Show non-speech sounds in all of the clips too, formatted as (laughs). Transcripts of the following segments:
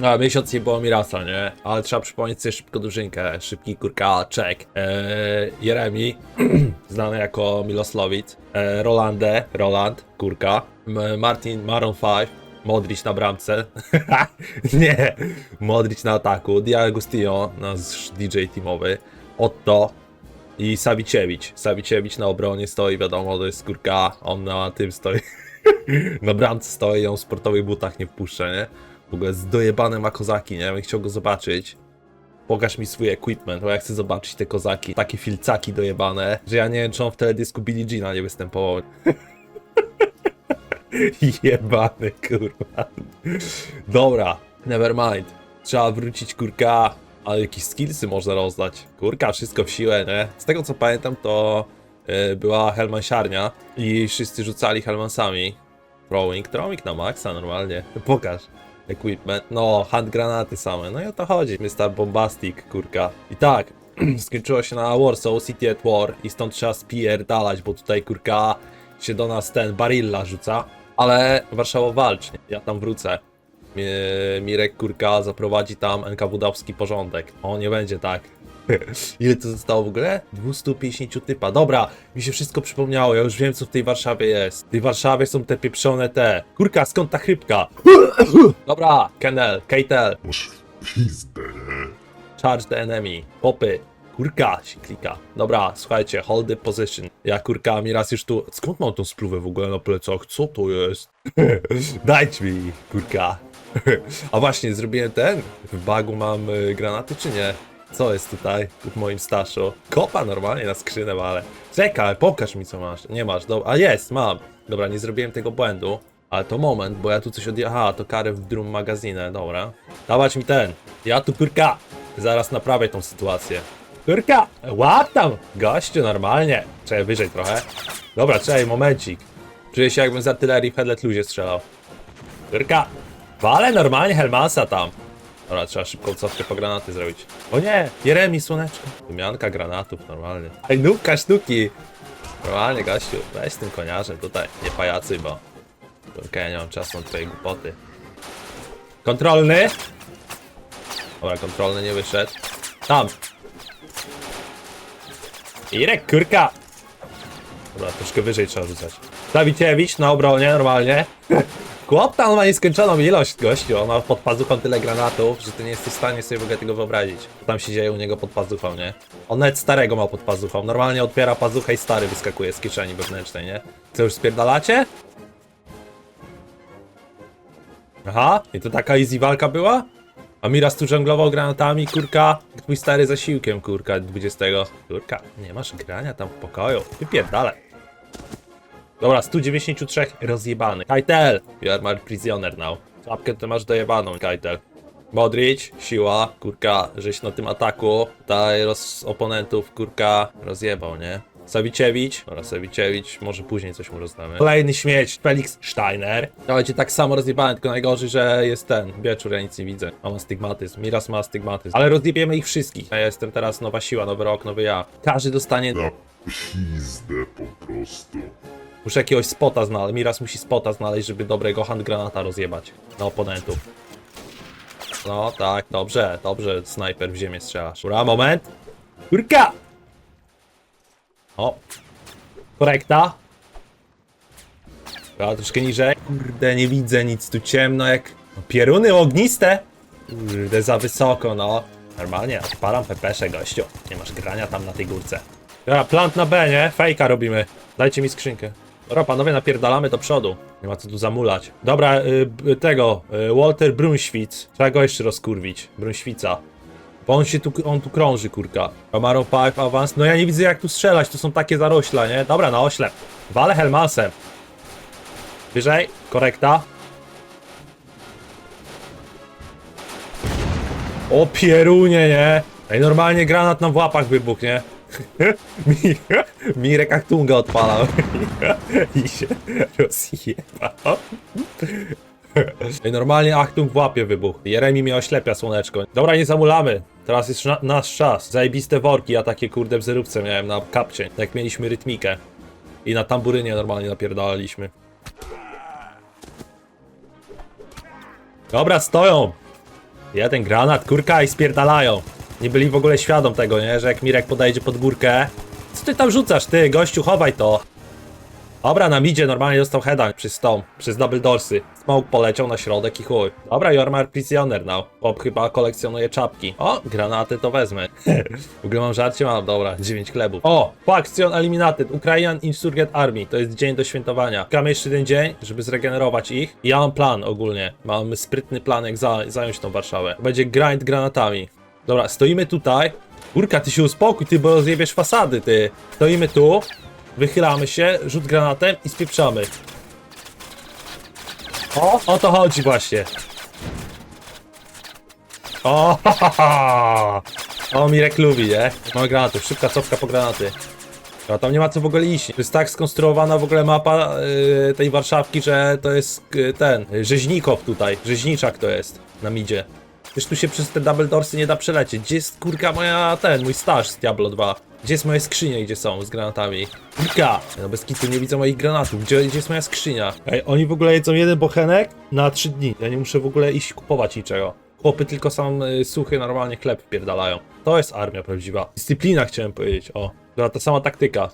No, miesiąc nie było Mirasa, nie? Ale trzeba przypomnieć sobie szybko drużynkę. Szybki kurka, czek. Eee, Jeremi, (clears throat) znany jako Miloslowic. Eee, Rolande, Roland, kurka. M Martin, Maron 5. Modric na bramce. (laughs) nie! Modric na ataku. Diagostino, nasz DJ teamowy. Otto, i Savicevic. Savicevic na obronie stoi, wiadomo, to jest kurka, on na tym stoi. (laughs) na bramce stoi, ją w sportowych butach nie wpuszczę, nie? W ogóle z dojebane ma kozaki, nie? Ja bym chciał go zobaczyć. Pokaż mi swój equipment, bo ja chcę zobaczyć te kozaki. Takie filcaki dojebane, że ja nie wiem, czy on w teledysku Billie Jeana nie występował. (laughs) Jebany, kurwa. Dobra, never mind. Trzeba wrócić, kurka. Ale jakieś skillsy można rozdać. Kurka, wszystko w siłę, nie? Z tego co pamiętam, to y, była Helmansiarnia i wszyscy rzucali Helmansami. Throwing, throwing na maksa normalnie. Pokaż. Equipment, no, hand granaty same, no i o to chodzi. Mr. Bombastic, kurka. I tak, (clears throat) skończyło się na Warsaw, City at War i stąd trzeba spierdalać, bo tutaj, kurka, się do nas ten Barilla rzuca. Ale Warszawa walczy, ja tam wrócę. Mi- Mirek Kurka zaprowadzi tam NKWD-owski porządek. O, nie będzie tak. (laughs) Ile to zostało w ogóle? 250 typa. Dobra, mi się wszystko przypomniało, ja już wiem co w tej Warszawie jest. W tej Warszawie są te pieprzone te. Kurka, skąd ta chrypka? (laughs) Dobra, Kenel, Keitel, Masz pizdę, nie? charge the enemy, popy. Kurka się klika. Dobra, słuchajcie, hold the position. Ja kurka mi raz już tu. Skąd mam tą spluwę w ogóle na plecach? Co to jest? (laughs) Dajcie mi, kurka. A właśnie, zrobiłem ten. W bagu mam y, granaty, czy nie? Co jest tutaj w moim staszu? Kopa normalnie na skrzynę, ale. Czekaj, pokaż mi co masz. Nie masz, dobra. A jest, mam. Dobra, nie zrobiłem tego błędu. Ale to moment, bo ja tu coś odje... Aha, to karę w drum magazynę, dobra. Dawać mi ten. Ja tu kurka. Zaraz naprawię tą sytuację. Kurka! Łap tam! Gościu, normalnie. Czekaj, wyżej trochę. Dobra, czekaj, momencik. Czuję się jakbym z artylerii w headlet luzie strzelał. Kurka! Wale normalnie Helmasa tam. Dobra, trzeba szybką cofkę po granaty zrobić. O nie! Jeremi, słoneczko. Wymianka granatów, normalnie. Ej, nówka sztuki! Normalnie, gościu. Weź z tym koniarzem tutaj. Nie pajacy, bo... Kurka, ja nie mam czasu na twojej głupoty. Kontrolny! Dobra, kontrolny nie wyszedł. Tam! Irek, kurka! Dobra, troszkę wyżej trzeba rzucać. Dawiciewicz na obronie, normalnie. Chłop ma nieskończoną ilość, gościu. On ma pod pazuchą tyle granatów, że ty nie jesteś w stanie sobie w ogóle tego wyobrazić. Co tam się dzieje u niego pod pazuchą, nie? On nawet starego ma pod pazuchą. Normalnie otwiera pazuchę i stary wyskakuje z kieszeni wewnętrznej, nie? Co, już spierdalacie? Aha, i to taka easy walka była? A Miras tu żonglował granatami, kurka. Twój stary zasiłkiem, kurka, 20. Kurka, nie masz grania tam w pokoju. Wypierdalaj. Dobra, 193 rozjebany. Kajtel! You are my prisoner now. Czapkę ty masz dojebaną, Kajtel. Modric, siła, kurka, żeś na tym ataku tutaj roz oponentów, kurka, rozjebał, nie? Savicevic, dobra, Savicevic, może później coś mu rozdamy. Kolejny śmieć, Felix Steiner. Dawajcie tak samo rozjebany, tylko najgorzej, że jest ten, wieczór, ja nic nie widzę. A ma stygmatyzm, Miras ma stygmatyzm. Ale rozjebiemy ich wszystkich. Ja jestem teraz nowa siła, nowy rok, nowy ja. Każdy dostanie... Na pizdę po prostu. Muszę jakiegoś spota znaleźć. Miras musi spota znaleźć, żeby dobrego handgranata rozjebać na oponentów. No tak, dobrze, dobrze, snajper w ziemię strzelasz. Dobra, moment. Kurka! O. Korekta. Dobra, troszkę niżej. Kurde, nie widzę nic, tu ciemno jak... No, pieruny ogniste! Kurde, za wysoko, no. Normalnie, odpalam pepesze, gościu. Nie masz grania tam na tej górce. Dobra, plant na B, nie? Fejka robimy. Dajcie mi skrzynkę. Dobra, panowie, napierdalamy do przodu. Nie ma co tu zamulać. Dobra, y, tego, y, Walter Brunświc. Trzeba go jeszcze rozkurwić. Brunświca. Bo on się tu, on tu krąży, kurka. Camaro Pipe, awans. No ja nie widzę jak tu strzelać, to są takie zarośla, nie? Dobra, na oślep. Wale Helmasem. Wyżej, korekta. O pierunie, nie? Ej, normalnie granat nam w łapach wybuchł, nie? Mi- Mirek Aktunga odpalał i się rozjebał. Ej, normalnie Achtung w łapie wybuchł. Jeremi mnie oślepia, słoneczko. Dobra, nie zamulamy. Teraz jest na, nasz czas. Zajebiste worki, ja takie kurde w zerówce miałem na kapcie. Jak mieliśmy rytmikę. I na tamburynie normalnie napierdalaliśmy. Dobra, stoją. Jeden granat, kurka i spierdalają. Nie byli w ogóle świadom tego, nie? Że jak Mirek podejdzie pod górkę. Co ty tam rzucasz, ty, gościu, chowaj to. Dobra, nam idzie, normalnie dostał heada przez tą, przez double dorsy. Smoke poleciał na środek i chuj. Dobra, Jormar Prisoner now. Bob chyba kolekcjonuje czapki. O, granaty to wezmę. (laughs) w ogóle mam żarcie? Mam, dobra, 9 chlebów. O, Faction Eliminated, Ukrainian Insurgent Army. To jest dzień do świętowania. Czekamy jeszcze jeden dzień, żeby zregenerować ich. Ja mam plan ogólnie. Mam sprytny plan, jak za, zająć tą Warszawę. Będzie grind granatami. Dobra, stoimy tutaj. Kurka, ty się uspokój, ty, bo zjebiesz fasady, ty. Stoimy tu, wychylamy się, rzut granatem i spieprzamy. O, o to chodzi właśnie. O, ha, ha, ha. o Mirek lubi, nie? Mamy granatów, szybka cofka po granaty. A tam nie ma co w ogóle iść. To jest tak skonstruowana w ogóle mapa yy, tej Warszawki, że to jest yy, ten, yy, rzeźnikow tutaj, rzeźniczak to jest na midzie. Przecież tu się przez te double doorsy nie da przelecieć. Gdzie jest kurka moja, ten, mój staż z Diablo 2? Gdzie jest moje skrzynie, gdzie są z granatami? Kurka! No bez kitu nie widzę moich granatów. Gdzie, gdzie jest moja skrzynia? Ej, oni w ogóle jedzą jeden bochenek na 3 dni. Ja nie muszę w ogóle iść kupować niczego. Chłopy tylko sam y, suchy, normalnie chleb wpierdalają. To jest armia prawdziwa. Dyscyplina chciałem powiedzieć, o. Ta sama taktyka.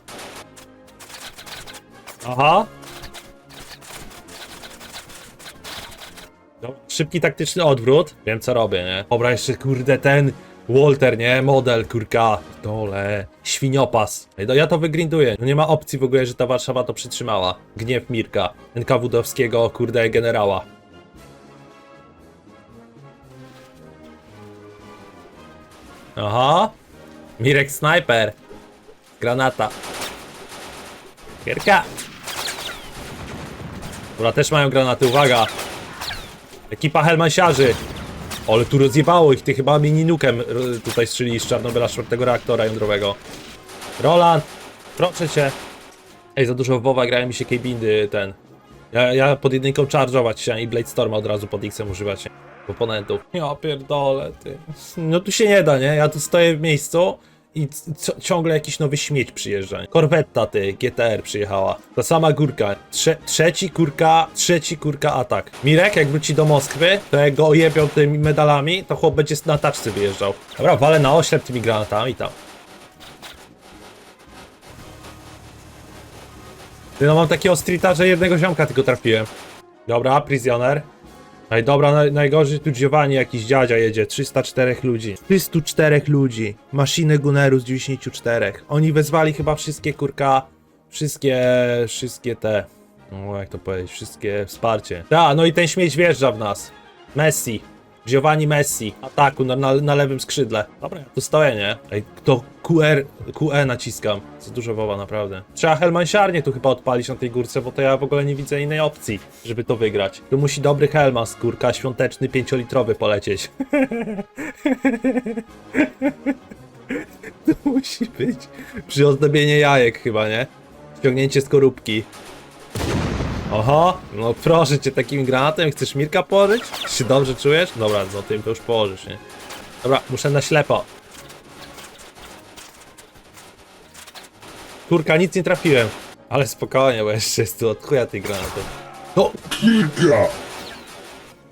Aha. No, szybki taktyczny odwrót. Wiem co robię, nie? Dobra, jeszcze kurde ten Walter, nie? Model, kurka. Dole. Świniopas. No ja to wygrinduję. No nie ma opcji w ogóle, że ta Warszawa to przytrzymała. Gniew Mirka. NKWD-owskiego, kurde, generała. Aha. Mirek Sniper. Granata. Kierka. Dobra, też mają granaty, uwaga. Ekipa Helmansiarzy. Ale tu rozjebało ich, ty chyba mini nukem r- tutaj strzeli z Czarnobyla czwartego reaktora jądrowego. Roland, proszę cię. Ej, za dużo w WoWa grają mi się K-bindy ten. Ja, ja pod jedynką charge'ować się i Blade Storma od razu pod X-em używać. Oponentów. Ja pierdolę, ty. No tu się nie da, nie? Ja tu stoję w miejscu i ciągle jakiś nowy śmieć przyjeżdża. Korwetta, ty, GTR przyjechała. Ta sama górka. Trze trzeci kurka, trzeci kurka atak. Mirek, jak wróci do Moskwy, to jak go ojebią tymi medalami, to chłop będzie na taczce wyjeżdżał. Dobra, walę na oślep tymi granatami tam. Ty, No mam takiego streeta, że jednego ziomka tylko trafiłem. Dobra, prisoner. Ej, dobra, naj, najgorzej tu Giovanni jakiś dziadzia jedzie, 304 ludzi. 304 ludzi. Maszyny Gunneru z 94. Oni wezwali chyba wszystkie kurka, wszystkie, wszystkie te, no jak to powiedzieć, wszystkie wsparcie. Da, no i ten śmieć wjeżdża w nas. Messi. Giovanni Messi. Ataku na, na, na lewym skrzydle. Dobra, ja tu stoję, nie? Ej, to QR, QE naciskam. Za dużo woła, naprawdę. Trzeba Helmansiarnię tu chyba odpalić na tej górce, bo to ja w ogóle nie widzę innej opcji, żeby to wygrać. Tu musi dobry Helman, skórka, świąteczny, pięciolitrowy polecieć. (laughs) to musi być przy ozdobienie jajek chyba, nie? Ściągnięcie skorupki. Oho, no proszę cię, takim granatem chcesz Mirka położyć? Czy się dobrze czujesz? Dobra, no tym to już położysz, nie? Dobra, muszę na ślepo. Kurka, nic nie trafiłem. Ale spokojnie, bo jeszcze jest tu od chuja tych granatów. No, Kilka!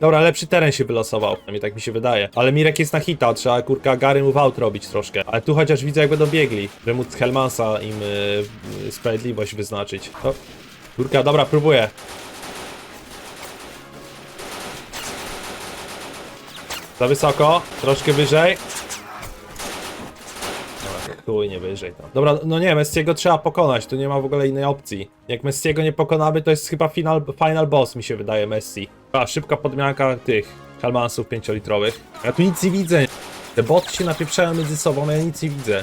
dobra, lepszy teren się wylosował. Przynajmniej tak mi się wydaje. Ale Mirek jest na hita, trzeba kurka Gary move out robić troszkę. Ale tu chociaż widzę jak będą biegli, żeby móc Helmansa im y, y, sprawiedliwość wyznaczyć. Kurka, dobra, próbuję. Za wysoko, troszkę wyżej. Chuj, nie wyżej tam. Dobra, no nie, Messiego trzeba pokonać, tu nie ma w ogóle innej opcji. Jak Messiego nie pokonamy, to jest chyba final, final boss, mi się wydaje, Messi. A, szybka podmianka tych Helmansów 5-litrowych. Ja tu nic nie widzę. Te boty się napieprzają między sobą, ja nic nie widzę.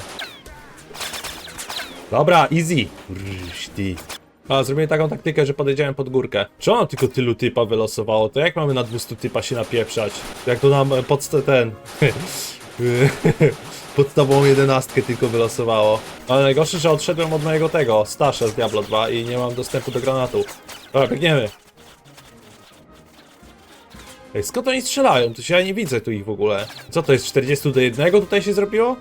Dobra, easy. Rrrr, A, zrobię taką taktykę, że podejdziemy pod górkę. Czy ono tylko tylu typa wylosowało? To jak mamy na 200 typa się napieprzać? Jak to nam e, podst ten... (laughs) Podstawową jedenastkę tylko wylosowało. Ale najgorsze, że odszedłem od mojego tego, Stasza z Diablo 2 i nie mam dostępu do granatu. Dobra, biegniemy. Ej, skąd oni strzelają? To się ja nie widzę tu ich w ogóle. Co to jest, 40 do 1 tutaj się zrobiło?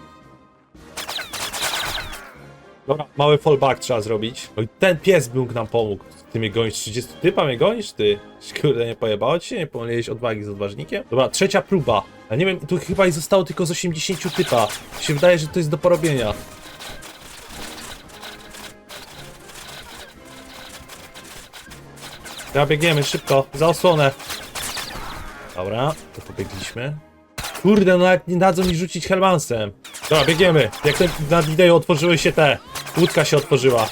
Dobra, mały fallback trzeba zrobić. Oj, ten pies mógł nam pomógł. Ty mnie gonisz 30 typa, mnie gonisz ty? Kurde, nie pojebało ci się? Nie pomyliłeś odwagi z odważnikiem? Dobra, trzecia próba. Ja nie wiem, tu chyba i zostało tylko z 80 typa. Się wydaje, że to jest do porobienia. Dobra, biegniemy szybko, za osłonę. Dobra, to pobiegliśmy. Kurde, no nawet nie dadzą mi rzucić Helmansem. Dobra, biegniemy. Jak ten, na wideo otworzyły się te. Łódka się otworzyła.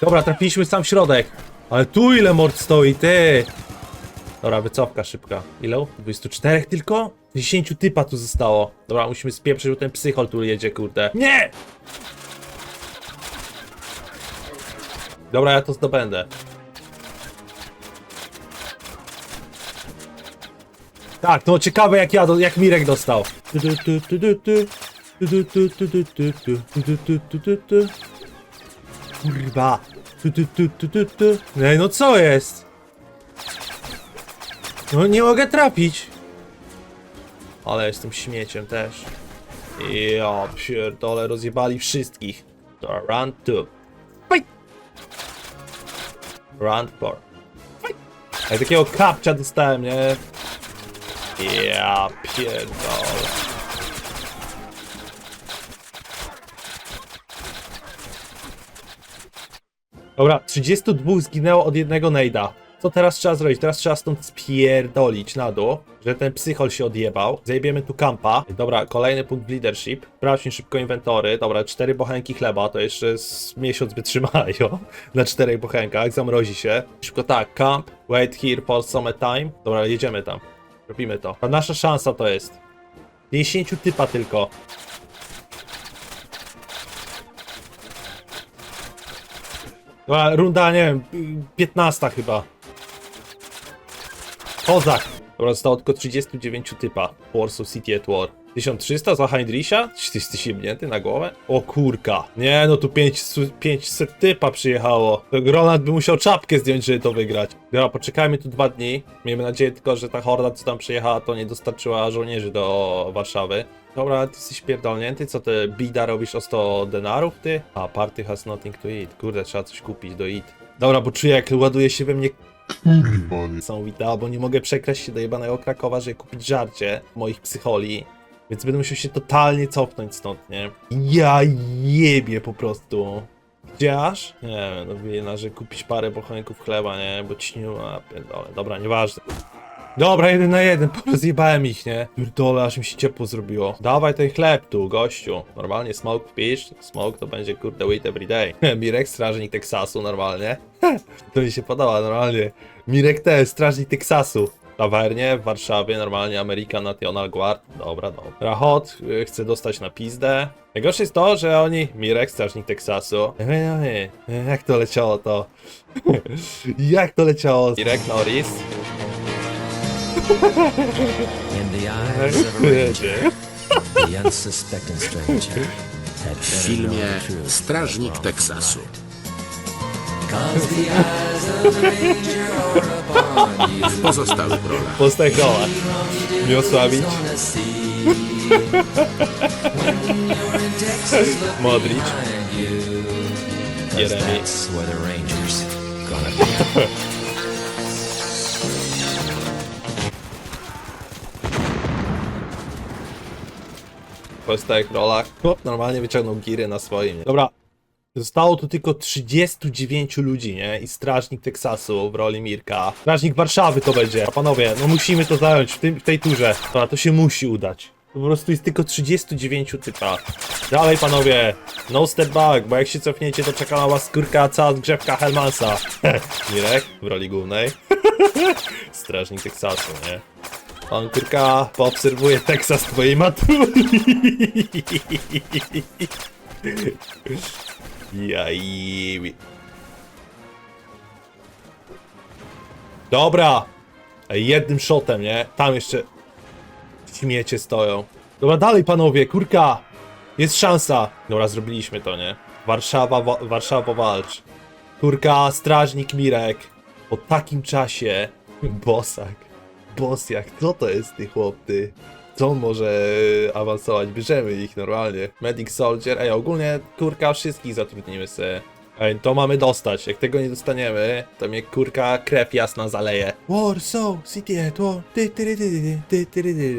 Dobra, trafiliśmy w sam środek. Ale tu ile mord stoi, ty! Dobra, wycofka szybka. Ile? 24 tylko? 10 typa tu zostało. Dobra, musimy spieprzyć, bo ten psychol tu jedzie, kurde. Nie! Dobra, ja to zdobędę. Tak, no ciekawe jak ja, jak Mirek dostał. Tu, tu, tu, tu, tu, Kurwa. Ej, no co jest? No nie mogę trafić. Ale jestem śmieciem też. Ja pierdolę, rozjebali wszystkich. To run two. Fight! Run four. Fight! Ja takiego kapcia dostałem, nie? Ja pierdolę. Dobra, 32 zginęło od jednego nejda. Co teraz trzeba zrobić? Teraz trzeba stąd spierdolić na dół, że ten psychol się odjebał. Zajebiemy tu kampa. Dobra, kolejny punkt leadership. Sprawdźmy szybko inwentory. Dobra, cztery bochenki chleba, to jeszcze z miesiąc wytrzymają. (laughs) Na czterech bochenkach, zamrozi się. Szybko tak, camp, wait here for some time. Dobra, jedziemy tam. Robimy to. A nasza szansa to jest. 50 typa tylko. Dobra, runda, nie wiem, 15 chyba. Kozak! Dobra, zostało tylko 39 typa. Warsaw City at War. 1300 za Heinricha? Czy ty jesteś jebnięty na głowę? O kurka. Nie, no tu 500, 500 typa przyjechało. To by musiał czapkę zdjąć, żeby to wygrać. Dobra, poczekajmy tu dwa dni. Miejmy nadzieję tylko, że ta horda, co tam przyjechała, to nie dostarczyła żołnierzy do Warszawy. Dobra, ty jesteś pierdolnięty, co ty bida robisz o 100 denarów, ty? A, party has nothing to eat. Kurde, trzeba coś kupić do eat. Dobra, bo czuję, jak ładuje się we mnie Kurwa, nie. niesamowita, bo nie mogę przekraść się do jebanego Krakowa, żeby kupić żarcie moich psycholi. Więc będę musiał się totalnie cofnąć stąd, nie? Ja jebie po prostu. Gdzie aż? Nie wiem, no wina, że kupić parę bochenków chleba, nie? Bo ciśniło, a pierdolę. Dobra, nieważne. Dobra, jeden na jeden, po prostu zjebałem ich, nie? Pierdolę, aż mi się ciepło zrobiło. Dawaj ten chleb tu, gościu. Normalnie smoke wpisz, smoke to będzie kurde wait every day. (laughs) Mirek, strażnik Teksasu, normalnie. (laughs) To mi się podoba, normalnie. Mirek też, strażnik Teksasu. Tawernie w Warszawie, normalnie American National Guard. Dobra, dobra. Hot y, chce dostać na pizdę. Najgorsze jest to, że oni... Mirek, strażnik Teksasu. Jak to leciało to? (laughs) Jak to leciało? Mirek Norris. In the eyes of a ranger, the unsuspecting stranger had w better filmie know the truth Strażnik Teksasu. Cause the eyes of the ranger are. W pozostałych rolach Postać Texas, look Modric. Jeremy. W pozostałych rolach. Chłop normalnie wyciągnął giry na swoim. Dobra. Zostało tu tylko 39 ludzi, nie? I strażnik Teksasu w roli Mirka. Strażnik Warszawy to będzie. A panowie, no musimy to zająć w, tym, w tej turze. Dobra, to się musi udać. Po prostu jest tylko 39 typa. Dalej panowie, no step back, bo jak się cofniecie, to czeka na was skórka cała zgrzewka Helmansa. (laughs) Mirek w roli głównej. (laughs) Strażnik Teksasu, nie? On kurka poobserwuje Teksas twojej matuli. (laughs) Jaj. Dobra. Jednym shotem, nie? Tam jeszcze śmiecie stoją. Dobra, dalej panowie, kurka. Jest szansa. Dobra, zrobiliśmy to, nie? Warszawa, wa Warszawa walcz. Kurka, strażnik Mirek. Po takim czasie. (laughs) Bosak. Bosjak, kto to jest ty chłop, ty? On może awansować? Bierzemy ich normalnie. Medic Soldier, ej, ogólnie kurka wszystkich zatrudnimy sobie. Ej, to mamy dostać. Jak tego nie dostaniemy, to mnie kurka krew jasna zaleje. Warsaw, City, to, ty, ty, ty, ty, ty, ty, ty, ty.